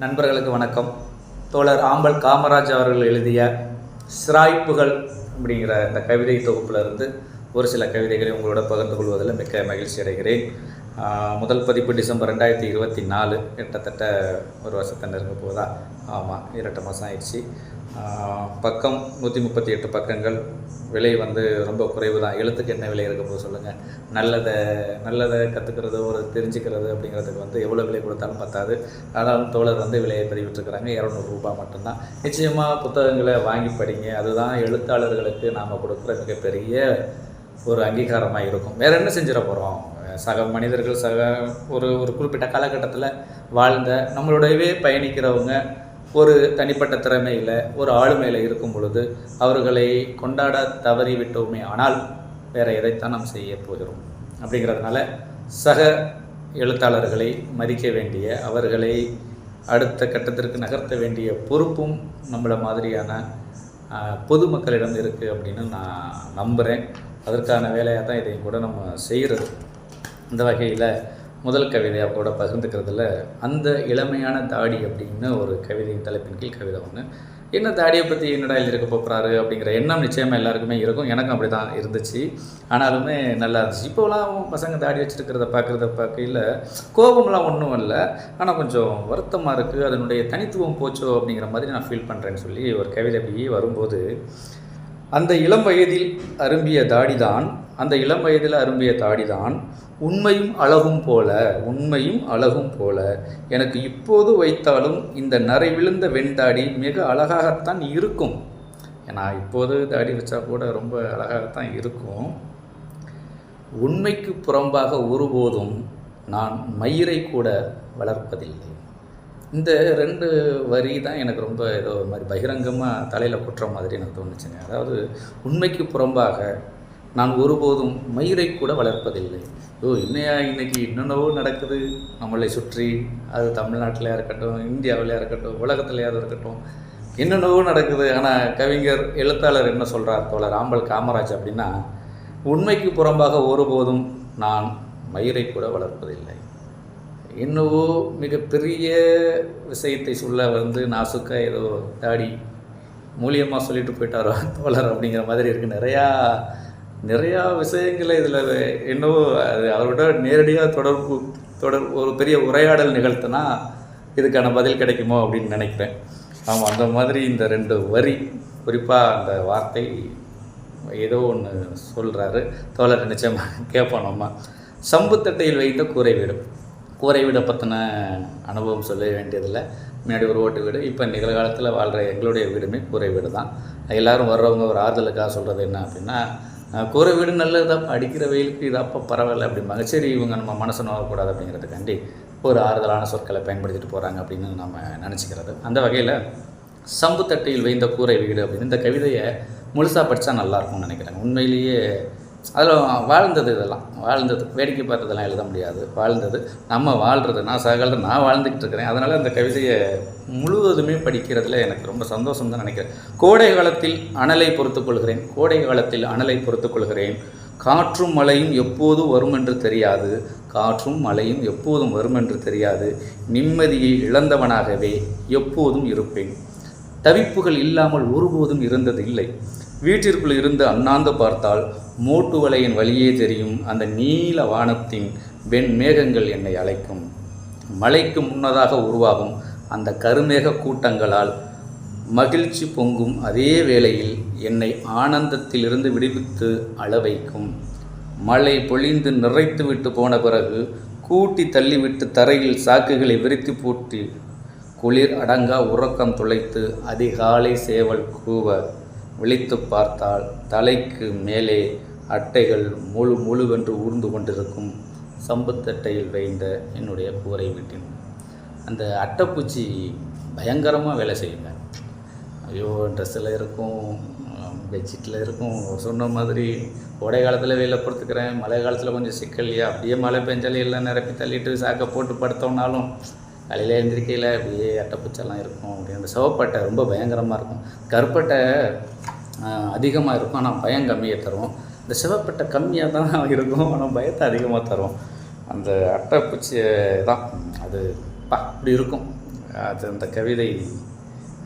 நண்பர்களுக்கு வணக்கம். தோழர் ஆம்பல் காமராஜ் அவர்கள் எழுதிய சிராய்ப்புகள் அப்படிங்கிற இந்த கவிதை தொகுப்பிலிருந்து ஒரு சில கவிதைகளை உங்களோட பகிர்ந்து கொள்வதில் மிக்க மகிழ்ச்சி அடைகிறேன். முதல் பதிப்பு டிசம்பர் ரெண்டாயிரத்தி இருபத்தி நாலு கிட்டத்தட்ட ஒரு வருஷத்தை நெருங்க போதா? ஆமாம் இரண்டு மாதம் ஆயிடுச்சு. பக்கம் நூற்றி முப்பத்தி எட்டு பக்கங்கள் விலை வந்து ரொம்ப குறைவு தான் எழுத்துக்கு என்ன விலை இருக்க போது சொல்லுங்கள் நல்லதை நல்லதை கற்றுக்கிறது ஒரு தெரிஞ்சுக்கிறது அப்படிங்கிறதுக்கு வந்து எவ்வளோ விலை கொடுத்தாலும் பத்தாது. ஆனாலும் தோழர் வந்து விலையை பதிவிட்டிருக்கிறாங்க. இரநூறுபா மட்டும்தான். நிச்சயமாக புத்தகங்களை வாங்கி படிங்க. அதுதான் எழுத்தாளர்களுக்கு நாம் கொடுக்குற மிகப்பெரிய ஒரு அங்கீகாரமாக இருக்கும் வேறு என்ன செஞ்சிட போகிறோம் சக மனிதர்கள் சக ஒரு ஒரு குறிப்பிட்ட காலகட்டத்தில் வாழ்ந்த நம்மளுடையவே பயணிக்கிறவங்க ஒரு தனிப்பட்ட திறமையில் ஒரு ஆளுமையில் இருக்கும் பொழுது அவர்களை கொண்டாட தவறி விட்டோமே ஆனால் வேற எதைத்தான் நாம் செய்ய போகிறோம்? அப்படிங்கிறதுனால சக எழுத்தாளர்களை மதிக்க வேண்டிய அவர்களை அடுத்த கட்டத்திற்கு நகர்த்த வேண்டிய பொறுப்பும் நம்மளை மாதிரியான பொதுமக்களிடம் இருக்குது அப்படின்னு நான் நம்புகிறேன் அதற்கான வேலையாக தான் இதையும் கூட நம்ம செய்கிறது இந்த வகையில் முதல் கவிதையாக கூட பகிர்ந்துக்கிறதுல அந்த இளமையான தாடி அப்படின்னு ஒரு கவிதையின் தலைப்பின் கீழ் கவிதை ஒன்று என்ன தாடியை பற்றி என்னடா எழுதியிருக்க போகிறாரு அப்படிங்கிற எண்ணம் நிச்சயமாக எல்லாருக்குமே இருக்கும். எனக்கும் அப்படி தான் இருந்துச்சு. ஆனாலுமே நல்லா இருந்துச்சு. இப்போலாம் பசங்க தாடி வச்சுருக்கிறத பார்க்குறத பார்க்கையில் கோபம்லாம் ஒன்றும் இல்லை. ஆனால் கொஞ்சம் வருத்தமாக இருக்குது அதனுடைய தனித்துவம் போச்சோ அப்படிங்கிற மாதிரி நான் ஃபீல் பண்ணுறேன்னு சொல்லி ஒரு கவிதை அப்படி வரும்போது அந்த இளம் வயதில் அரும்பிய தாடிதான் அந்த இளம் வயதில் அரும்பிய தாடிதான் உண்மையும் அழகும் போல உண்மையும் அழகும் போல. எனக்கு இப்போது வைத்தாலும் இந்த நரை விழுந்த வெண்தாடி மிக அழகாகத்தான் இருக்கும். ஏன்னா இப்போது தாடி வச்சா கூட ரொம்ப அழகாகத்தான் இருக்கும். உண்மைக்கு புறம்பாக ஒருபோதும் நான் மயிரை கூட வளர்ப்பதில்லை. இந்த ரெண்டு வரி தான் எனக்கு ரொம்ப ஏதோ ஒரு மாதிரி பகிரங்கமாக தலையில் குட்டுற மாதிரி எனக்கு தோணுச்சுங்க. அதாவது உண்மைக்கு புறம்பாக நான் ஒருபோதும் மயிரை கூட வளர்ப்பதில்லை. ஓ இன்னையா இன்னைக்கு என்னென்னவோ நடக்குது. நம்மளை சுற்றி அது தமிழ்நாட்டிலையா இருக்கட்டும் இந்தியாவிலையா இருக்கட்டும் உலகத்துலையாவது இருக்கட்டும் என்னென்னவோ நடக்குது. ஆனால் கவிஞர் எழுத்தாளர் என்ன சொல்கிறார் தோழர்? ஆம்பல் காமராஜ் அப்படின்னா உண்மைக்கு புறம்பாக ஒருபோதும் நான் மயிரை கூட வளர்ப்பதில்லை. என்னவோ மிகப்பெரிய விஷயத்தை சொல்ல வந்து நாசுக்கா ஏதோ தாடி மூலியமாக சொல்லிட்டு போயிட்டாரோ தோழர் அப்படிங்கிற மாதிரி இருக்குது நிறையா நிறையா விஷயங்களை இதில் என்னவோ அது அவரோட நேரடியாக தொடர்பு தொடர் ஒரு பெரிய உரையாடல் நிகழ்த்தினா இதுக்கான பதில் கிடைக்குமோ அப்படின்னு நினைக்கிறேன். ஆமாம் அந்த மாதிரி இந்த ரெண்டு வரி குறிப்பாக அந்த வார்த்தை ஏதோ ஒன்று சொல்கிறாரு தோழர் நிச்சயமாக கேட்போம் நம்ம. சம்புத்தட்டையில் வைத்த கூரை வீடு. கூரை வீடை பற்றின அனுபவம் சொல்ல வேண்டியதில்லை. முன்னாடி ஒரு ஓட்டு வீடு இப்போ நிகழ்காலத்தில் வாழ்கிற எங்களுடைய வீடுமே கூரை வீடு தான். எல்லாரும் வர்றவங்க ஒரு ஆறுதலுக்காக சொல்கிறது என்ன அப்படின்னா கூரை வீடு நல்லதுதான் அடிக்கிற வெயிலுக்கு இது அப்போ பரவாயில்ல அப்படிம்பாங்க சரி இவங்க நம்ம மனசு நோகக்கூடாது அப்படிங்கிறதுக்காண்டி ஒரு ஆறுதலான சொற்களை பயன்படுத்திட்டு போகிறாங்க அப்படின்னு நம்ம நினச்சிக்கிறது. அந்த வகையில் சம்புத்தட்டையில் வைந்த கூரை வீடு அப்படின்னு இந்த கவிதையை முழுசாக படித்தா நல்லாயிருக்கும்னு நினைக்கிறேன். உண்மையிலேயே அதில் வாழ்ந்தது இதெல்லாம். வாழ்ந்தது. வேடிக்கை பார்த்ததெல்லாம் எழுத முடியாது. வாழ்ந்தது. நம்ம வாழ்கிறது நான் சகல நான் வாழ்ந்துக்கிட்டு இருக்கிறேன். அதனால் அந்த கவிதையை முழுவதுமே படிக்கிறதுல எனக்கு ரொம்ப சந்தோஷம் தான் நினைக்கிறேன். கோடை காலத்தில் அனலை பொறுத்துக்கொள்கிறேன் கோடை காலத்தில் அனலை பொறுத்துக்கொள்கிறேன் காற்றும் மழையும் எப்போது வரும் என்று தெரியாது. காற்றும் மழையும் எப்போதும் வரும் என்று தெரியாது. நிம்மதியை இழந்தவனாகவே எப்போதும் இருப்பேன். தவிப்புகள் இல்லாமல் ஒருபோதும் இருந்தது இல்லை வீட்டிற்குள் இருந்து அண்ணாந்து பார்த்தால் மூட்டு வலையின் வழியே தெரியும் அந்த நீல வானத்தின் வெண் மேகங்கள் என்னை அழைக்கும். மழைக்கு முன்னதாக உருவாகும் அந்த கருமேக கூட்டங்களால் மகிழ்ச்சி பொங்கும் அதே வேளையில் என்னை ஆனந்தத்திலிருந்து விடுவித்து அளவைக்கும் மழை பொழிந்து நிறைத்து விட்டு போன பிறகு கூட்டி தள்ளிவிட்டு தரையில் சாக்குகளை விரித்து பூட்டி குளிர் அடங்கா உறக்கம் துளைத்து அதிகாலை சேவல் கூவ விழித்து பார்த்தால் தலைக்கு மேலே அட்டைகள் முழு முழுவென்று ஊர்ந்து கொண்டிருக்கும் சம்புத்தட்டையில் வைந்த என்னுடைய கூரை வீட்டின். அந்த அட்டைப்பூச்சி பயங்கரமாக வேலை செய்யுங்க. ஐயோ ட்ரெஸ்ஸில் இருக்கும் பெட்ஷீட்டில் இருக்கும் சொன்ன மாதிரி கோடை காலத்தில் வெயில பொறுத்துக்கிறேன் மழை காலத்தில் கொஞ்சம் சிக்கல்லையா அப்படியே மழை பெஞ்சாலே எல்லாம் நிரப்பி தள்ளிட்டு சாக்கை போட்டு படுத்தோம்னாலும் காலையில் எழுந்திரிக்கையில் அப்படியே அட்டைப்பூச்செல்லாம் இருக்கும். அப்படின்னு அந்த சிவப்பட்டை ரொம்ப பயங்கரமாக இருக்கும். கருப்பட்டை அதிகமாக இருக்கும். ஆனால் பயம் கம்மியாக தரும். இந்த சிவப்பட்டை கம்மியாக தான் இருக்கும். ஆனால் பயத்தை அதிகமாக தரும். அந்த அட்டைப்பூச்சி தான். அது பா அப்படி இருக்கும். அது அந்த கவிதை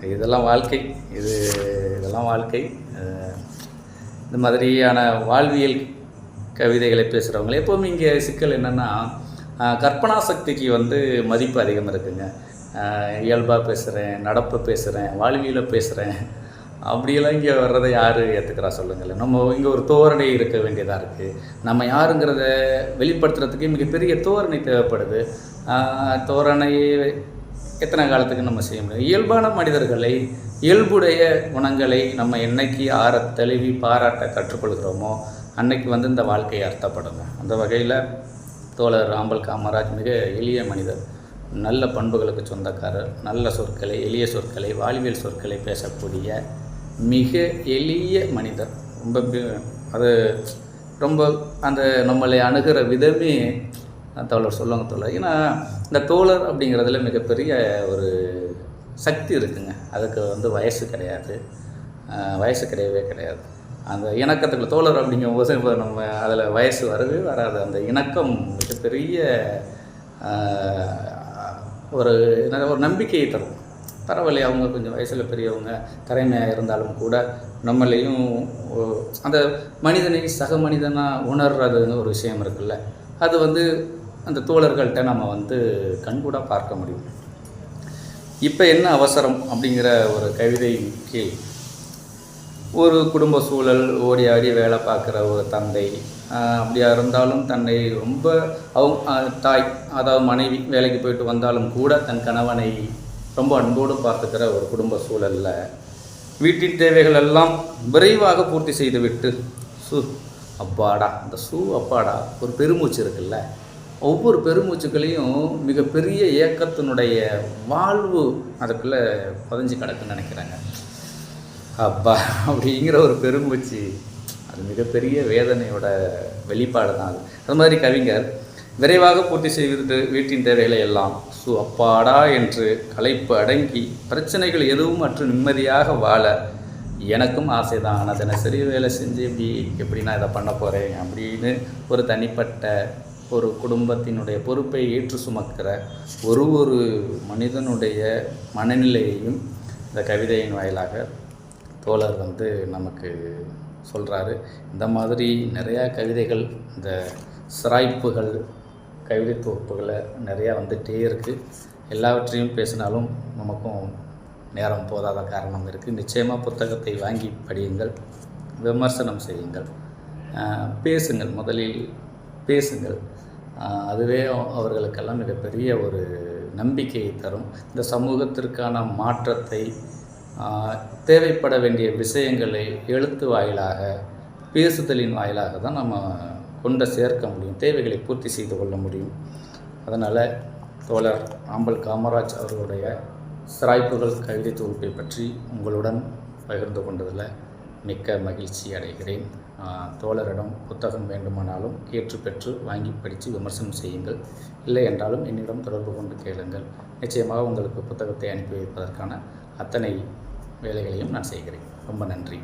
இதெல்லாம் வாழ்க்கை. இது இதெல்லாம் வாழ்க்கை. இந்த மாதிரியான வாழ்வியல் கவிதைகளை பேசுகிறவங்க எப்போவுமே இங்கே சிக்கல் என்னென்னா கற்பனா சக்திக்கு வந்து மதிப்பு அதிகம் இருக்குங்க. இயல்பாக பேசுகிறேன் நடப்பு பேசுகிறேன் வாழ்வியில் பேசுகிறேன் அப்படியெல்லாம் இங்கே வர்றதை யார் ஏற்றுக்கிறா சொல்லுங்கள் நம்ம இங்கே ஒரு தோரணை இருக்க வேண்டியதாக இருக்குது நம்ம யாருங்கிறத வெளிப்படுத்துறதுக்கு மிகப்பெரிய தோரணை தேவைப்படுது. தோரணையை தோரணை எத்தனை காலத்துக்கு நம்ம செய்ய முடியும்? இயல்பான மனிதர்களை இயல்புடைய குணங்களை நம்ம என்னைக்கு ஆற தழுவி பாராட்ட கற்றுக்கொள்கிறோமோ அன்னைக்கு வந்து இந்த வாழ்க்கையை அர்த்தப்படுங்க அந்த வகையில் தோழர் ராம்பல் காமராஜ் மிக எளிய மனிதர். நல்ல பண்புகளுக்கு சொந்தக்காரர் நல்ல சொற்களை எளிய சொற்களை வாழ்வியல் சொற்களை பேசக்கூடிய மிக எளிய மனிதர். ரொம்ப அது ரொம்ப அந்த நம்மளை அணுகிற விதமே தோழர் சொல்லுவாங்க தோழர். ஏன்னா இந்த தோழர் அப்படிங்கிறதுல மிகப்பெரிய ஒரு சக்தி இருக்குங்க. அதுக்கு வந்து வயசு கிடையாது. வயசு கிடையவே கிடையாது. அந்த இணக்கத்துக்குள்ள தோழர் அப்படிங்கும்போது இப்போ நம்ம அதில் வயசு வரவே வராது. அந்த இணக்கம் மிகப்பெரிய ஒரு என்ன ஒரு நம்பிக்கையை தரும். பரவாயில்ல அவங்க கொஞ்சம் வயசில் பெரியவங்க திறமையாக இருந்தாலும் கூட நம்மளையும் அந்த மனிதனை சக மனிதனாக உணர்றதுன்னு ஒரு விஷயம் இருக்குல்ல. அது வந்து அந்த தோழர்கள்ட்ட நம்ம வந்து கண்கூட பார்க்க முடியும். இப்போ என்ன அவசரம் அப்படிங்கிற ஒரு கவிதையின் கீழ் ஒரு குடும்ப சூழல் ஓடி ஆடி வேலை பார்க்குற ஒரு தந்தை அப்படியா இருந்தாலும் தன்னை ரொம்ப அவங்க தாய் அதாவது மனைவி வேலைக்கு போயிட்டு வந்தாலும் கூட தன் கணவனை ரொம்ப அன்போடு பார்த்துக்கிற ஒரு குடும்ப சூழலில் வீட்டின் தேவைகள் எல்லாம் விரைவாக பூர்த்தி செய்துவிட்டு சு அப்பாடா அந்த சு அப்பாடா ஒரு பெருமூச்சு இருக்குல்ல ஒவ்வொரு பெருமூச்சுக்களையும் மிகப்பெரிய ஏக்கத்தினுடைய வாழ்வு அதுக்குள்ளே பதிஞ்சு கிடக்குன்னு நினைக்கிறாங்க. அப்பா அப்படிங்கிற ஒரு பெருமூச்சு அது மிகப்பெரிய வேதனையோட வெளிப்பாடு தான் அது. அது மாதிரி கவிஞர் விரைவாக பூர்த்தி செய்து வீட்டின் தேவைகளை எல்லாம் சு அப்பாடா என்று களைப்பு அடங்கி பிரச்சனைகள் எதுவும் மற்றும் நிம்மதியாக வாழ எனக்கும் ஆசைதான். ஆனால் தினசரி வேலை செஞ்சு இப்படி எப்படி நான் இதை பண்ண போகிறேன் அப்படின்னு ஒரு தனிப்பட்ட ஒரு குடும்பத்தினுடைய பொறுப்பை ஏற்று சுமக்கிற ஒரு ஒரு மனிதனுடைய மனநிலையையும் இந்த கவிதையின் வாயிலாக தோழர் வந்து நமக்கு சொல்கிறாரு இந்த மாதிரி நிறையா கவிதைகள் இந்த சிராய்ப்புகள் கவிதை தொகுப்புகளை நிறையா வந்துகிட்டே இருக்குது எல்லாவற்றையும் பேசினாலும் நமக்கும் நேரம் போதாத காரணம் இருக்குது நிச்சயமாக புத்தகத்தை வாங்கி படியுங்கள் விமர்சனம் செய்யுங்கள் பேசுங்கள் முதலில் பேசுங்கள். அதுவே அவர்களுக்கெல்லாம் மிகப்பெரிய ஒரு நம்பிக்கையை தரும். இந்த சமூகத்திற்கான மாற்றத்தை தேவைப்பட வேண்டிய விஷயங்களை எழுத்து வாயிலாக பேசுதலின் வாயிலாக தான் நம்ம கொண்டு சேர்க்க முடியும் தேவைகளை பூர்த்தி செய்து கொள்ள முடியும். அதனால் தோழர் ஆம்பல் காமராஜ் அவர்களுடைய சிராய்ப்புகள் கவிதை தொகுப்பை பற்றி உங்களுடன் பகிர்ந்து கொண்டதில் மிக்க மகிழ்ச்சி அடைகிறேன். தோழரிடம் புத்தகம் வேண்டுமானாலும் கேட்டு பெற்று வாங்கி படித்து விமர்சனம் செய்யுங்கள். இல்லை என்றாலும் என்னிடம் தொடர்பு கொண்டு கேளுங்கள். நிச்சயமாக உங்களுக்கு புத்தகத்தை அனுப்பி வைப்பதற்கான அத்தனை வேலைகளையும் நான் செய்கிறேன். ரொம்ப நன்றி.